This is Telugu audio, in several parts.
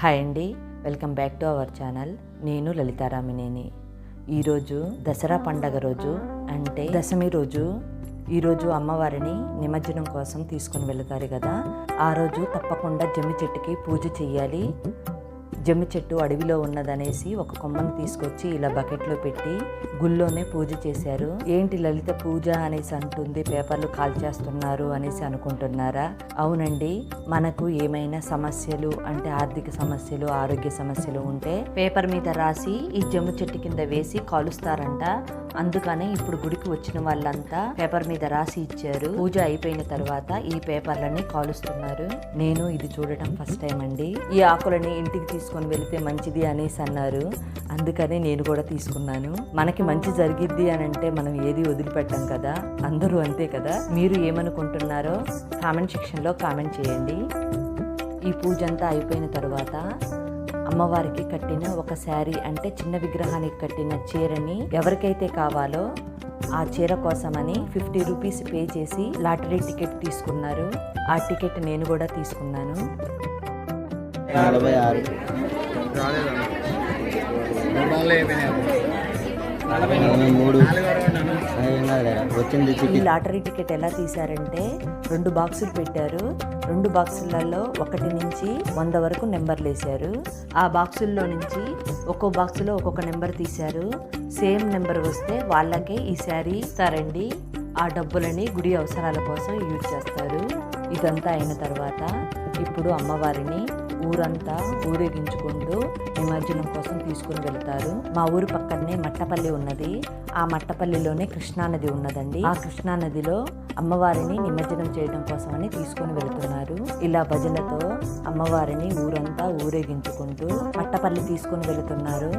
హాయ్ అండి. Welcome back to our channel. నేను లలితారామినేని ఈరోజు దసరా పండగ రోజు అంటే దశమి రోజు. ఈరోజు అమ్మవారిని నిమజ్జనం కోసం తీసుకుని వెళతారు కదా. ఆ రోజు తప్పకుండా జమ్మి చెట్టుకి పూజ చేయాలి జమ్మి చెట్టు అడవిలో ఉన్నదనేసి ఒక కొమ్మను తీసుకొచ్చి ఇలా బకెట్లో పెట్టి గుళ్ళోనే పూజ చేశారు. ఏంటి లలిత పూజ అనేసి అంటుంది పేపర్లు కాల్ చేస్తున్నారు అనేసి అనుకుంటున్నారా? అవునండి మనకు ఏమైనా సమస్యలు అంటే ఆర్థిక సమస్యలు ఆరోగ్య సమస్యలు ఉంటే పేపర్ మీద రాసి ఈ జమ్ము చెట్టు కింద వేసి కాలుస్తారంట. అందుకనే ఇప్పుడు గుడికి వచ్చిన వాళ్ళంతా పేపర్ మీద రాసి ఇచ్చారు. పూజ అయిపోయిన తర్వాత ఈ పేపర్లని కాలుస్తున్నారు. నేను ఇది చూడటం ఫస్ట్ టైం అండి. ఈ ఆకులని ఇంటికి తీసుకొని వెళితే మంచిది అనేసి అన్నారు. అందుకనే నేను కూడా తీసుకున్నాను. మనకి మంచి జరిగిద్ది అని అంటే మనం ఏది వదిలిపెట్టాం కదా? అందరూ అంతే కదా? మీరు ఏమనుకుంటున్నారో కామెంట్ సెక్షన్లో కామెంట్ చేయండి. ఈ పూజ అంతా అయిపోయిన తర్వాత అమ్మవారికి కట్టిన ఒక శారీ అంటే చిన్న విగ్రహానికి కట్టిన చీరని ఎవరికైతే కావాలో ఆ చీర కోసమని ఫిఫ్టీ రూపీస్ పే చేసి లాటరీ టికెట్ తీసుకున్నారు. ఆ టికెట్ నేను కూడా తీసుకున్నాను. నలభై ఆరు. నలభై మూడు. ఈ లాటరీ టికెట్ ఎలా తీశారంటే రెండు బాక్సులు పెట్టారు. రెండు బాక్సులలో ఒకటి నుంచి వంద వరకు నెంబర్లు వేశారు. ఆ బాక్సుల్లో నుంచి ఒక్కో బాక్సులో ఒక్కొక్క నెంబర్ తీశారు. సేమ్ నెంబర్ వస్తే వాళ్ళకే ఈ శారీ ఇస్తారండి. ఆ డబ్బులని గుడి అవసరాల కోసం యూజ్ చేస్తారు. ఇదంతా అయిన తర్వాత ఇప్పుడు అమ్మవారిని ఊరంతా ఊరేగించుకుంటూ నిమజ్జనం కోసం తీసుకుని వెళ్తారు. మా ఊరు పక్కనే మట్టపల్లి ఉన్నది. ఆ మట్టపల్లిలోనే కృష్ణానది ఉన్నదండి. ఆ కృష్ణానదిలో అమ్మవారిని నిమజ్జనం చేయడం కోసమని తీసుకొని వెళుతున్నారు. ఇలా భజనతో అమ్మవారిని ఊరంతా ఊరేగించుకుంటూ మట్టపల్లి తీసుకొని వెళుతున్నారు.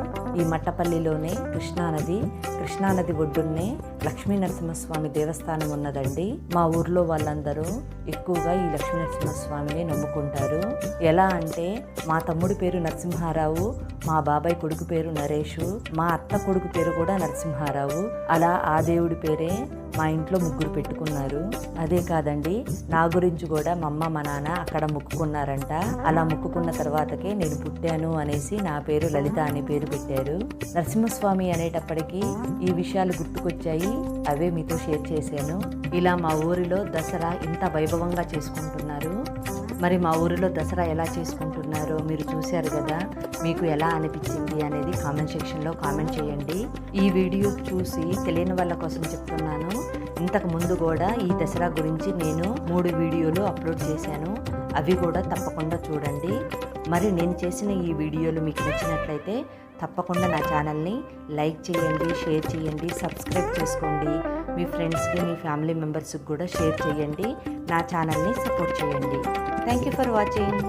ఈ మట్టపల్లిలోనే కృష్ణానది కృష్ణానది ఒడ్డున్నే లక్ష్మీ నరసింహస్వామి దేవస్థానం ఉన్నదండి. మా ఊర్లో వాళ్ళందరూ ఎక్కువగా ఈ లక్ష్మీ నరసింహస్వామిని నమ్ముకుంటారు. ఎలా అంటే మా తమ్ముడి పేరు నరసింహారావు మా బాబాయ్ కొడుకు పేరు నరేషు మా అత్త కొడుకు పేరు కూడా నరసింహారావు. అలా ఆ దేవుడి పేరే మా ఇంట్లో ముగ్గురు పెట్టుకున్నారు. అదే కాదండి నా గురించి కూడా మా అమ్మ మా నాన్న అక్కడ మొక్కుకున్నారంట. అలా మొక్కుకున్న తర్వాతకే నేను పుట్టాను అనేసి నా పేరు లలిత అనే పేరు పెట్టారు. నరసింహస్వామి అనేటప్పటికీ ఈ విషయాలు గుర్తుకొచ్చాయి అవే మీతో షేర్ చేశాను. ఇలా మా ఊరిలో దసరా ఇంత వైభవంగా చేసుకుంటున్నారు. మరి మా ఊరిలో దసరా ఎలా చేసుకుంటున్నారో మీరు చూశారు కదా మీకు ఎలా అనిపించింది అనేది కామెంట్ సెక్షన్లో కామెంట్ చేయండి. ఈ వీడియో చూసి తెలియని వాళ్ళ కోసం చెప్తున్నాను. ఇంతకు ముందు కూడా ఈ దసరా గురించి నేను మూడు వీడియోలు అప్లోడ్ చేశాను. అవి కూడా తప్పకుండా చూడండి. మరి నేను చేసిన ఈ వీడియోలు మీకు నచ్చినట్లయితే తప్పకుండా నా ఛానల్ని లైక్ చేయండి షేర్ చేయండి సబ్స్క్రైబ్ చేసుకోండి. మీ ఫ్రెండ్స్కి మీ ఫ్యామిలీ మెంబర్స్కి కూడా షేర్ చేయండి. నా ఛానల్ని సపోర్ట్ చేయండి. Thank you for watching